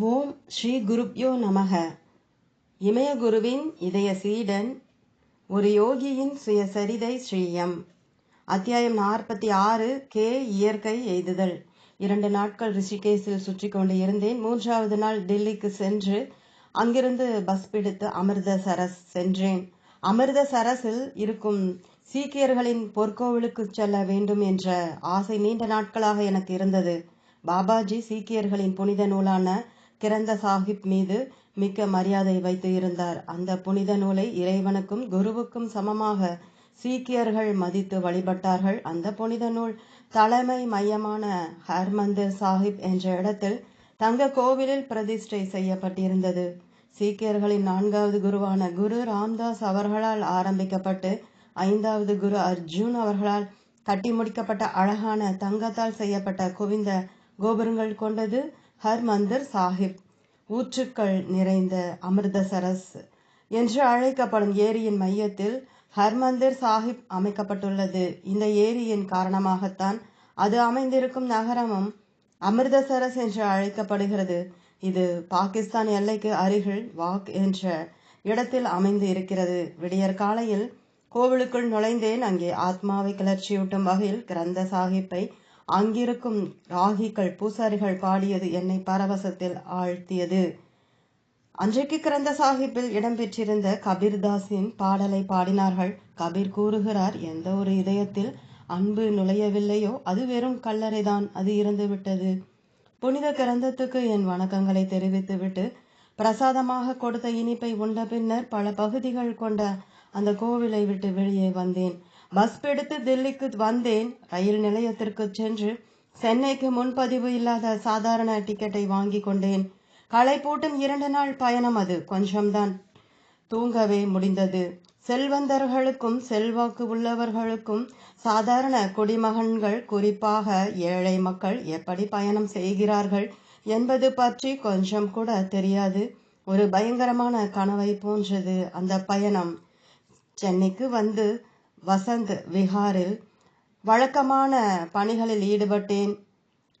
ஓம் ஸ்ரீ குருப்யோ நமக. இமயகுருவின் இதய சீடன் ஒரு யோகியின் சுயசரிதை ஸ்ரீயம். அத்தியாயம் நாற்பத்தி ஆறு கே இயற்கை எய்துதல். இரண்டு நாட்கள் ரிஷிகேஸில் சுற்றி கொண்டு இருந்தேன். மூன்றாவது நாள் டெல்லிக்கு சென்று அங்கிருந்து பஸ் பிடித்து அமிர்தசரஸ் சென்றேன். அமிர்தசரஸில் இருக்கும் சீக்கியர்களின் பொற்கோவிலுக்கு செல்ல வேண்டும் என்ற ஆசை நீண்ட நாட்களாக எனக்கு இருந்தது. பாபாஜி சீக்கியர்களின் புனித நூலான கிரந்த சாஹிப் மீது மிக்க மரியாதை வைத்து இருந்தார். அந்த புனித நூலை இறைவனுக்கும் குருவுக்கும் சமமாக சீக்கியர்கள் மதித்து வழிபட்டார்கள். அந்த புனித நூல் தலைமை மையமான ஹர்மந்திர் சாஹிப் என்ற இடத்தில் தங்க கோவிலில் பிரதிஷ்டை செய்யப்பட்டிருந்தது. சீக்கியர்களின் நான்காவது குருவான குரு ராம்தாஸ் அவர்களால் ஆரம்பிக்கப்பட்டு ஐந்தாவது குரு அர்ஜுன் அவர்களால் கட்டி முடிக்கப்பட்ட அழகான தங்கத்தால் செய்யப்பட்ட குவிந்த கோபுரங்கள் கொண்டது. ஹர்மந்தர் சாஹிப் ஊற்றுக்கள் நிறைந்த அமிர்தசரஸ் என்று அழைக்கப்படும் ஏரியின் மையத்தில் ஹர்மந்திர் சாஹிப் அமைக்கப்பட்டுள்ளது. இந்த ஏரியின் காரணமாகத்தான் அது அமைந்திருக்கும் நகரமும் அமிர்தசரஸ் என்று அழைக்கப்படுகிறது. இது பாகிஸ்தான் எல்லைக்கு அருகில் வாக் என்ற இடத்தில் அமைந்து இருக்கிறது விடியற் காலையில் கோவிலுக்குள் நுழைந்தேன். அங்கே ஆத்மாவை கிளர்ச்சியூட்டும் வகையில் கிரந்த சாஹிப்பை அங்கிருக்கும் ராகிகள் பூசாரிகள் பாடியது என்னை பரவசத்தில் ஆழ்த்தியது. அன்றைக்கு கிரந்த சாஹிப்பில் இடம்பெற்றிருந்த கபீர்தாஸின் பாடலை பாடினார்கள். கபீர் கூறுகிறார் எந்த ஒரு இதயத்தில் அன்பு நுழையவில்லையோ அது வெறும் கல்லறைதான் அது இருந்துவிட்டது புனித கிரந்தத்துக்கு என் வணக்கங்களை தெரிவித்துவிட்டு பிரசாதமாக கொடுத்த இனிப்பை உண்ட பின்னர் பல பகுதிகள் கொண்ட அந்த கோவிலை விட்டு வெளியே வந்தேன். பஸ் எடுத்து தில்லிக்கு வந்தேன். ரயில் நிலையத்திற்கு சென்று சென்னைக்கு முன்பதிவு இல்லாத சாதாரண டிக்கெட்டை வாங்கி கொண்டேன். களைப்பூட்டும் இரண்டு நாள் பயணம் அது. கொஞ்சம்தான். தூங்கவே முடிந்தது. செல்வந்தர்களுக்கும் செல்வாக்கு உள்ளவர்களுக்கும் சாதாரண குடிமகன்கள் குறிப்பாக ஏழை மக்கள் எப்படி பயணம் செய்கிறார்கள் என்பது பற்றி கொஞ்சம் கூட தெரியாது. ஒரு பயங்கரமான கனவை போன்றது அந்த பயணம். சென்னைக்கு வந்து வசந்த் விஹாரில் வழக்கமான பணிகளில் ஈடுபட்டேன்.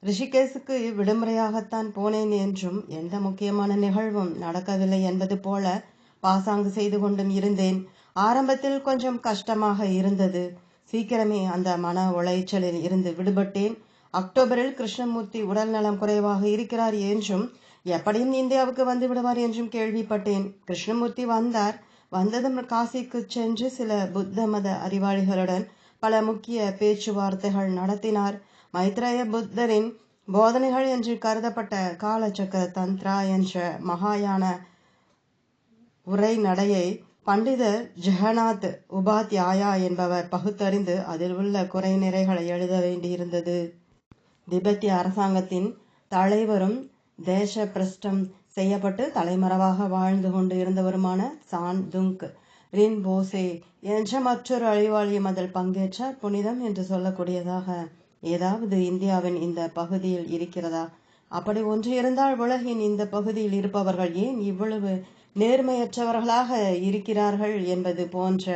ரிஷிகேஷுக்கு விடுமுறையாகத்தான் போனேன் என்றும் எந்த முக்கியமான நிகழ்வும் நடக்கவில்லை என்பது போல பாசாங்கு செய்து கொண்டும் இருந்தேன். ஆரம்பத்தில் கொஞ்சம் கஷ்டமாக இருந்தது. சீக்கிரமே அந்த மன உளைச்சலில் இருந்து விடுபட்டேன். அக்டோபரில் கிருஷ்ணமூர்த்தி உடல் நலம் குறைவாக இருக்கிறார் என்றும் எப்படியும் இந்தியாவுக்கு வந்து விடுவார் என்றும் கேள்விப்பட்டேன். கிருஷ்ணமூர்த்தி வந்தார். வந்ததும் காசிக்கு சென்று சில புத்த மத அறிவாளிகளுடன் பல முக்கிய பேச்சுவார்த்தைகள் நடத்தினார். மைத்ரேய புத்தரின் போதனைகள் என்று கருதப்பட்ட காலச்சக்கர தந்த்ரா என்ற மகாயான உரைநடையை பண்டிதர் ஜெகநாத் உபாத்யாயா என்பவர் பகுத்தறிந்து அதில் உள்ள குறை நிறைகளை எழுத வேண்டியிருந்தது. திபெத்திய அரசாங்கத்தின் தலைவரும் தேச பிரஷ்டம் செய்யப்பட்டு தலைமறைவாக வாழ்ந்து கொண்டு இருந்தவருமான சான் துங்க் ரின் போசே என்ற மற்றொரு அழிவாளியும் அதில் பங்கேற்றார். புனிதம் என்று சொல்லக்கூடியதாக ஏதாவது இந்தியாவின் இந்த பகுதியில் இருக்கிறதா? அப்படி ஒன்று இருந்தால் உலகின் இந்த பகுதியில் இருப்பவர்கள் ஏன் இவ்வளவு நேர்மையற்றவர்களாக இருக்கிறார்கள் என்பது போன்ற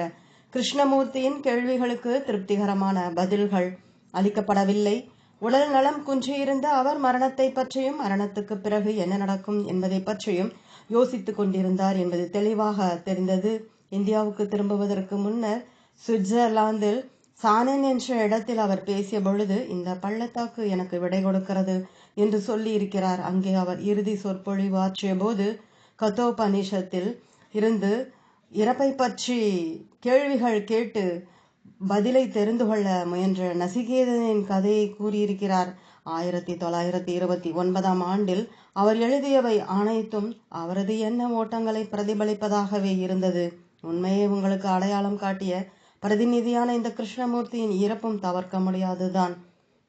கிருஷ்ணமூர்த்தியின் கேள்விகளுக்கு திருப்திகரமான பதில்கள் அளிக்கப்படவில்லை. உடல் நலம் குன்றியிருந்த அவர் மரணத்தை பற்றியும் மரணத்துக்கு பிறகு என்ன நடக்கும் என்பதை பற்றியும் யோசித்துக் கொண்டிருந்தார் என்பது தெளிவாக தெரிந்தது. இந்தியாவுக்கு திரும்புவதற்கு முன்னர் சுவிட்சர்லாந்தில் சானன் என்ற இடத்தில் அவர் பேசிய பொழுது இந்த பள்ளத்தாக்கு எனக்கு விடை கொடுக்கிறது என்று சொல்லி இருக்கிறார் அங்கே அவர் இறுதி சொற்பொழிவு ஆற்றிய போது கத்தோபனிஷத்தில் இருந்து இறப்பை பற்றி கேள்விகள் கேட்டு பதிலை தெரிந்து கொள்ள முயன்ற நசிகேதனின் கதையை கூறியிருக்கிறார். ஆயிரத்தி தொள்ளாயிரத்தி இருபத்தி ஒன்பதாம் ஆண்டில் அவர் எழுதியவை அனைத்தும் அவரது எண்ண ஓட்டங்களை பிரதிபலிப்பதாகவே இருந்தது. உண்மையை உங்களுக்கு அடையாளம் காட்டிய பிரதிநிதியான இந்த கிருஷ்ணமூர்த்தியின் இறப்பும் தவிர்க்க முடியாதுதான்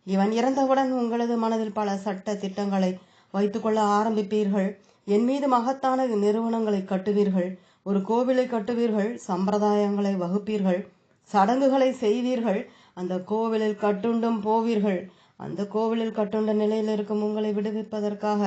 இவன் இறந்தவுடன் உங்களது மனதில் பல சட்ட திட்டங்களை வைத்துக்கொள்ள ஆரம்பிப்பீர்கள். என் மீது மகத்தான நிறுவனங்களை கட்டுவீர்கள். ஒரு கோவிலை கட்டுவீர்கள். சம்பிரதாயங்களை வகுப்பீர்கள். சடங்குகளை செய்வீர்கள் அந்த கோவிலில் கட்டுண்டும் போவீர்கள். அந்த கோவிலில் கட்டுண்ட நிலையில் இருக்கும் உங்களை விடுவிப்பதற்காக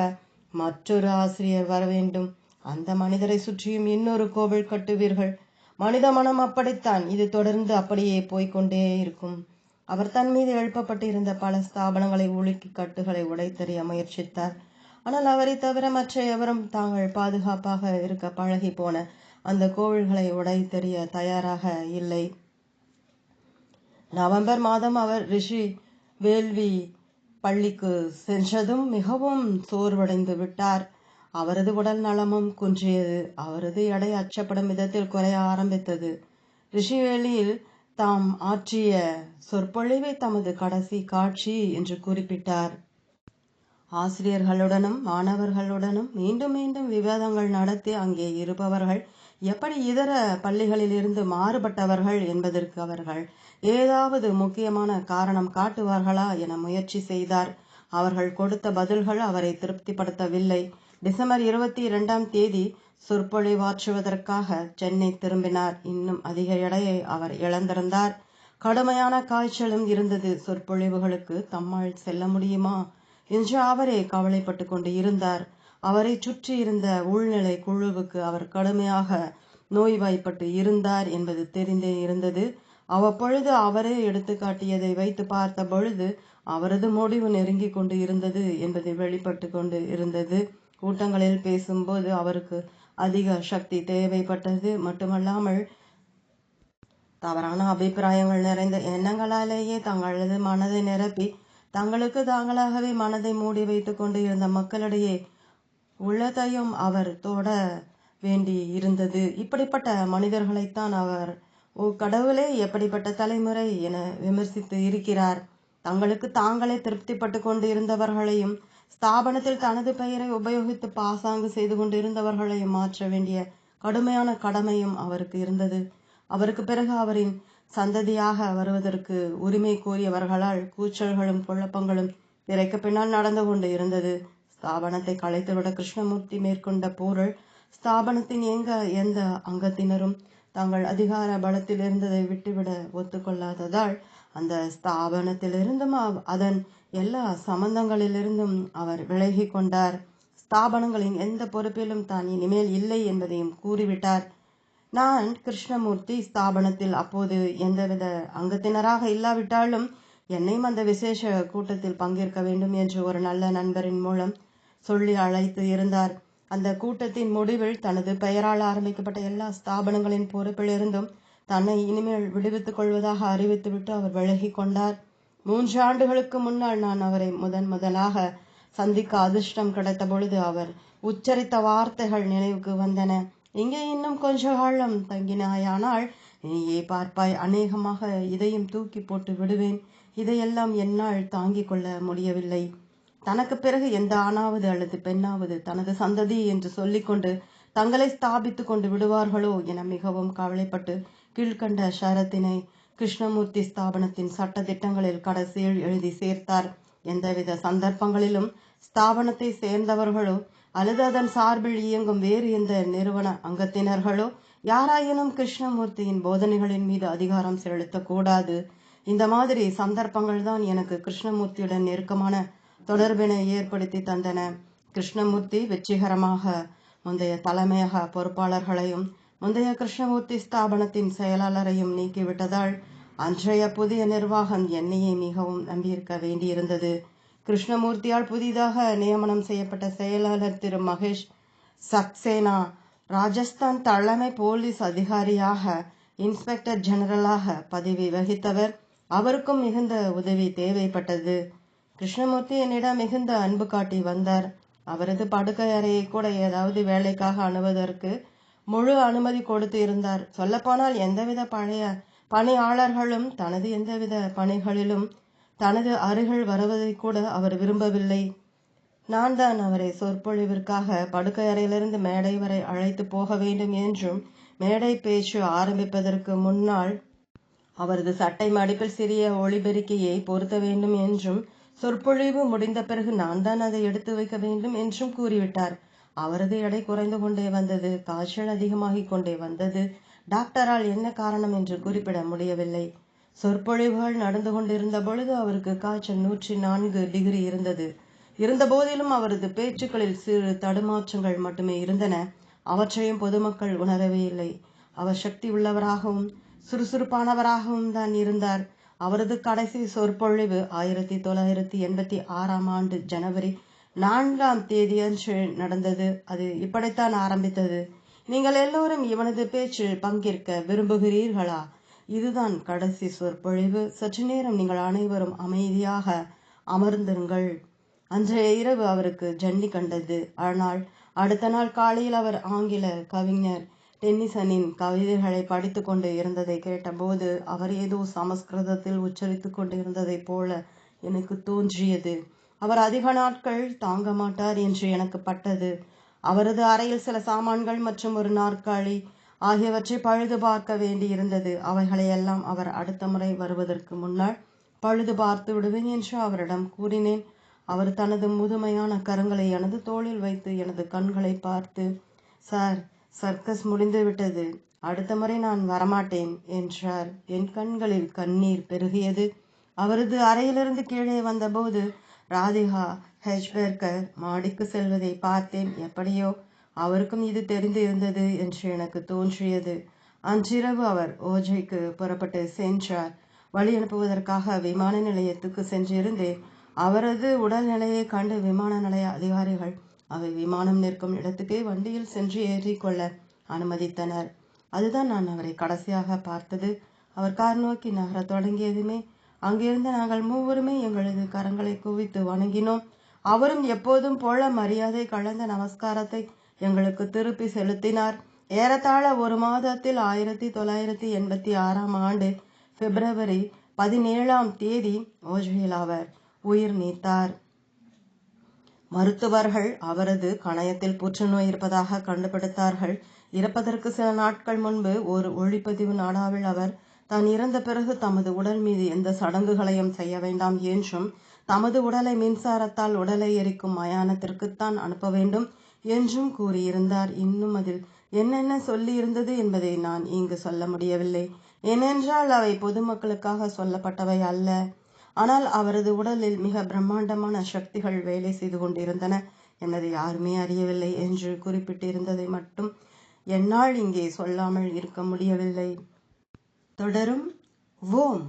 மற்றொரு ஆசிரியர் வர வேண்டும். அந்த மனிதரை சுற்றியும் இன்னொரு கோவில் கட்டுவீர்கள். மனித மனம் அப்படித்தான். இது தொடர்ந்து அப்படியே போய்கொண்டே இருக்கும். அவர் தன் மீது எழுப்பப்பட்டிருந்த பல ஸ்தாபனங்களை உலுக்கி கட்டுகளை உடைத்தறிய முயற்சித்தார். ஆனால் அவரை தவிர மற்ற எவரும் தாங்கள் பாதுகாப்பாக இருக்க பழகி போன அந்த கோவில்களை உடை தெரிய தயாராக இல்லை. நவம்பர் மாதம் அவர் ரிஷி வேள்வி பள்ளிக்கு சென்றதும் மிகவும் சோர்வடைந்து விட்டார். அவரது உடல் நலமும் குன்றியது. அவரது எடை அச்சப்படும் விதத்தில் குறைய ஆரம்பித்தது. ரிஷிவேலியில் தாம் ஆற்றிய சொற்பொழிவை தமது கடைசி காட்சி என்று குறிப்பிட்டார். ஆசிரியர்களுடனும் மாணவர்களுடனும் மீண்டும் மீண்டும் விவாதங்கள் நடத்தி அங்கே இருப்பவர்கள் எப்படி இதர பள்ளிகளில் இருந்து மாறுபட்டவர்கள் என்பதற்கு அவர்கள் ஏதாவது முக்கியமான காரணம் காட்டுவார்களா என முயற்சி செய்தார். அவர்கள் கொடுத்த பதில்கள் அவரை திருப்திப்படுத்தவில்லை. டிசம்பர் இருபத்தி இரண்டாம் தேதி சொற்பொழிவாற்றுவதற்காக சென்னை திரும்பினார். இன்னும் அதிக எடையை அவர் இழந்திருந்தார். கடுமையான காய்ச்சலும் இருந்தது. சொற்பொழிவுகளுக்கு தம்மால் செல்ல முடியுமா என்று அவரே கவலைப்பட்டு கொண்டு இருந்தார். அவரை சுற்றி இருந்த உள்நிலை குழுவுக்கு அவர் கடுமையாக நோய்வாய்ப்பட்டு இருந்தார் என்பது தெரிந்தே இருந்தது. அவ்வப்பொழுது அவரே எடுத்துக்காட்டியதை வைத்து பார்த்த பொழுது அவரது முடிவு நெருங்கி கொண்டு இருந்தது என்பது வெளிப்பட்டு கொண்டு இருந்தது. கூட்டங்களில் பேசும்போது அவருக்கு அதிக சக்தி தேவைப்பட்டது. மட்டுமல்லாமல் தவறான அபிப்பிராயங்கள் நிறைந்த எண்ணங்களாலேயே தங்களது மனதை நிரப்பி தங்களுக்கு தாங்களாகவே மனதை மூடி வைத்துக் கொண்டு இருந்த மக்களிடையே உள்ளதையும் அவர் தொட வேண்டி இருந்தது இப்படிப்பட்ட மனிதர்களைத்தான் அவர் ஓ கடவுளே எப்படிப்பட்ட தலைமுறை என விமர்சித்து இருக்கிறார். தங்களுக்கு தாங்களே திருப்திப்பட்டு கொண்டு இருந்தவர்களையும் ஸ்தாபனத்தில் தனது பெயரை உபயோகித்து பாசாங்கு செய்து கொண்டிருந்தவர்களையும் மாற்ற வேண்டிய கடுமையான கடமையும் அவருக்கு இருந்தது. அவருக்கு பிறகு அவரின் சந்ததியாக வருவதற்கு உரிமை கோரியவர்களால் கூச்சல்களும் குழப்பங்களும் திரைக்கு பின்னால் நடந்து கொண்டு இருந்தது. ஸ்தாபனத்தை கலைத்துவிட கிருஷ்ணமூர்த்தி மேற்கொண்ட போரில் ஸ்தாபனத்தின் எங்க எந்த அங்கத்தினரும் தங்கள் அதிகார பலத்தில் இருந்ததை விட்டுவிட ஒத்துக்கொள்ளாததால் அந்த ஸ்தாபனத்திலிருந்தும் அதன் எல்லா சம்பந்தங்களிலிருந்தும் அவர் விலகி கொண்டார். ஸ்தாபனங்களின் எந்த பொறுப்பிலும் தான் இனிமேல் இல்லை என்பதையும் கூறிவிட்டார். நான் கிருஷ்ணமூர்த்தி ஸ்தாபனத்தில் அப்போது எந்தவித அங்கத்தினராக இல்லாவிட்டாலும் என்னையும் அந்த விசேஷ கூட்டத்தில் பங்கேற்க வேண்டும் என்று ஒரு நல்ல நண்பரின் மூலம் சொல்லி அழைத்து இருந்தார். அந்த கூட்டத்தின் முடிவில் தனது பெயரால் ஆரம்பிக்கப்பட்ட எல்லா ஸ்தாபனங்களின் பொறுப்பிலிருந்தும் தன்னை இனிமேல் விடுவித்துக் கொள்வதாக அறிவித்துவிட்டு அவர் விலகி கொண்டார். மூன்று ஆண்டுகளுக்கு முன்னால் நான் அவரை முதன் முதலாக சந்திக்க அதிர்ஷ்டம் கிடைத்த பொழுது அவர் உச்சரித்த வார்த்தைகள் நினைவுக்கு வந்தன. இங்கே இன்னும் கொஞ்ச காலம் தங்கினாயானால் நீயே பார்ப்பாய் அநேகமாக இதையும் தூக்கி போட்டு விடுவேன். இதையெல்லாம் என்னால் தாங்கிக் கொள்ள முடியவில்லை. தனக்கு பிறகு எந்த ஆணாவது அல்லது பெண்ணாவது தனது சந்ததி என்று சொல்லிக்கொண்டு தங்களை ஸ்தாபித்து கொண்டு விடுவார்களோ என மிகவும் கவலைப்பட்டு கீழ்கண்ட ஷரத்தினை கிருஷ்ணமூர்த்தி ஸ்தாபனத்தின் சட்ட திட்டங்களில் கடைசியில் எழுதி சேர்த்தார். எந்தவித சந்தர்ப்பங்களிலும் ஸ்தாபனத்தை சேர்ந்தவர்களோ அல்லது அதன் சார்பில் இயங்கும் வேறு எந்த நிறுவன அங்கத்தினர்களோ யாராயினும் கிருஷ்ணமூர்த்தியின் போதனைகளின் மீது அதிகாரம் செலுத்தக்கூடாது. இந்த மாதிரி சந்தர்ப்பங்கள் தான் எனக்கு கிருஷ்ணமூர்த்தியுடன் நெருக்கமான தொடர்பினை ஏற்படுத்தி தந்தன கிருஷ்ணமூர்த்தி வெற்றிகரமாக. முந்தைய தலைமையக பொறுப்பாளர்களையும் முந்தைய கிருஷ்ணமூர்த்தி ஸ்தாபனத்தின் செயலாளரையும் நீக்கிவிட்டதால் அன்றைய புதிய நிர்வாகம் என்னையே மிகவும் நம்பியிருக்க வேண்டியிருந்தது. கிருஷ்ணமூர்த்தியால் புதிதாக நியமனம் செய்யப்பட்ட செயலாளர் திரு மகேஷ் சக்சேனா ராஜஸ்தான் தலைமை போலீஸ் அதிகாரியாக இன்ஸ்பெக்டர் ஜெனரலாக பதவி வகித்தவர். அவருக்கும் மிகுந்த உதவி தேவைப்பட்டது. கிருஷ்ணமூர்த்தி என்னிடம் மிகுந்த அன்பு காட்டி வந்தார். அவரது படுக்கை அறையை கூட ஏதாவது வேலைக்காக அணுவதற்கு முழு அனுமதி கொடுத்து இருந்தார். சொல்லப்போனால் எந்தவித பழைய பணியாளர்களும் தனது எந்தவித பணிகளிலும் தனது அருகில் வருவதை கூட அவர் விரும்பவில்லை. நான் தான் அவரை சொற்பொழிவிற்காக படுக்கை அறையிலிருந்து மேடை வரை அழைத்து போக வேண்டும் என்றும் மேடை பேச்சு ஆரம்பிப்பதற்கு முன்னால் அவரது சட்டை மடிப்பில் சிறிய ஒளிபெருக்கியை பொருத்த வேண்டும் என்றும் சொற்பொழிவு முடிந்த பிறகு நான் தான் அதை எடுத்து வைக்க வேண்டும் என்றும் கூறிவிட்டார். அவரது எடை குறைந்து கொண்டே வந்தது. காய்ச்சல் அதிகமாகிக் கொண்டே வந்தது. டாக்டரால் என்ன காரணம் என்று குறிப்பிட முடியவில்லை. சொற்பொழிவுகள் நடந்து கொண்டிருந்த பொழுது அவருக்கு காய்ச்சல் நூற்றி நான்கு டிகிரி இருந்தது. இருந்த போதிலும் அவரது பேச்சுக்களில் சிறு தடுமாற்றங்கள் மட்டுமே இருந்தன. அவற்றையும் பொதுமக்கள் உணரவே இல்லை. அவர் சக்தி உள்ளவராகவும் சுறுசுறுப்பானவராகவும் தான் இருந்தார். அவரது கடைசி சொற்பொழிவு ஆயிரத்தி தொள்ளாயிரத்தி எண்பத்தி ஆறாம் ஆண்டு ஜனவரி நான்காம் தேதியன்று நடந்தது. அது இப்படித்தான் ஆரம்பித்தது. நீங்கள் எல்லோரும் இவனது பேச்சில் பங்கேற்க விரும்புகிறீர்களா? இதுதான் கடைசி சொற்பொழிவு. சற்று நேரம் நீங்கள் அனைவரும் அமைதியாக அமர்ந்திருங்கள். அன்றைய இரவு அவருக்கு ஜன்னி கண்டது. ஆனால் அடுத்த நாள் காலையில் அவர் ஆங்கில கவிஞர் டென்னிசனின் கவிதைகளை படித்து கொண்டு இருந்ததை கேட்டபோது அவர் ஏதோ சமஸ்கிருதத்தில் உச்சரித்து கொண்டு இருந்ததைப் போல எனக்கு தோன்றியது. அவர் அதிக நாட்கள் தாங்க மாட்டார் என்று எனக்கு பட்டது. அவரது அறையில் சில சாமான்கள் மற்றும் ஒரு நாற்காலி ஆகியவற்றை பழுது பார்க்க வேண்டியிருந்தது. அவைகளையெல்லாம் அவர் அடுத்த முறை வருவதற்கு முன்னால் பழுது பார்த்து விடுவேன் என்று அவரிடம் கூறினேன். அவர் தனது முதுமையான கரங்களை எனது தோளில் வைத்து எனது கண்களை பார்த்து சார் சர்க்கஸ் முடிந்து விட்டது அடுத்த முறை நான் வரமாட்டேன் என்றார். என் கண்களில் கண்ணீர் பெருகியது. அவரது அறையிலிருந்து கீழே வந்தபோது ராதிகா ஹெச்பெர்கர் மாடிக்கு செல்வதை பார்த்தேன். எப்படியோ அவருக்கும் இது தெரிந்து இருந்தது என்று எனக்கு தோன்றியது. அன்றிரவு அவர் ஓஜைக்கு புறப்பட்டு சென்றார். வழி அனுப்புவதற்காக விமான நிலையத்துக்கு சென்றிருந்தேன். அவரது உடல்நிலையை கண்டு விமான நிலைய அதிகாரிகள் அவை விமானம் நிற்கும் இடத்துக்கே வண்டியில் சென்று ஏறிக்கொள்ள அனுமதித்தனர். அதுதான் நான் அவரை கடைசியாக பார்த்தது. அவர் கார் நோக்கி நகர தொடங்கியதுமே அங்கிருந்து நாங்கள் மூவருமே எங்களது கரங்களை குவித்து வணங்கினோம். அவரும் எப்போதும் போல மரியாதை கலந்த நமஸ்காரத்தை எங்களுக்கு திருப்பி செலுத்தினார். ஏறத்தாழ ஒரு மாதத்தில் ஆயிரத்தி தொள்ளாயிரத்தி எண்பத்தி ஆறாம் ஆண்டு பிப்ரவரி பதினேழாம் தேதி ஓஜ்வேல் அவர் உயிர் நீத்தார். மருத்துவர்கள் அவரது கணையத்தில் புற்றுநோய் இருப்பதாக கண்டுபிடித்தார்கள். இறப்பதற்கு சில நாட்கள் முன்பு ஒரு ஒளிப்பதிவு நாடாவில் அவர் தான் இறந்த பிறகு தமது உடல் மீது எந்த சடங்குகளையும் செய்ய வேண்டாம் என்றும் தமது உடலை மின்சாரத்தால் உடலை எரிக்கும் மயானத்திற்குத்தான் அனுப்ப வேண்டும் என்றும் கூறியிருந்தார். இன்னும் அதில் என்னென்ன சொல்லியிருந்தது என்பதை நான் இங்கு சொல்ல முடியவில்லை. ஏனென்றால் அவை பொதுமக்களுக்காக சொல்லப்பட்டவை அல்ல. ஆனால் அவரது உடலில் மிக பிரம்மாண்டமான சக்திகள் வேலை செய்து கொண்டிருந்தன. என்பதை யாருமே அறியவில்லை என்று குறிப்பிட்டிருந்ததை மட்டும் என்னால் இங்கே சொல்லாமல் இருக்க முடியவில்லை. தொடரும். ஓம்.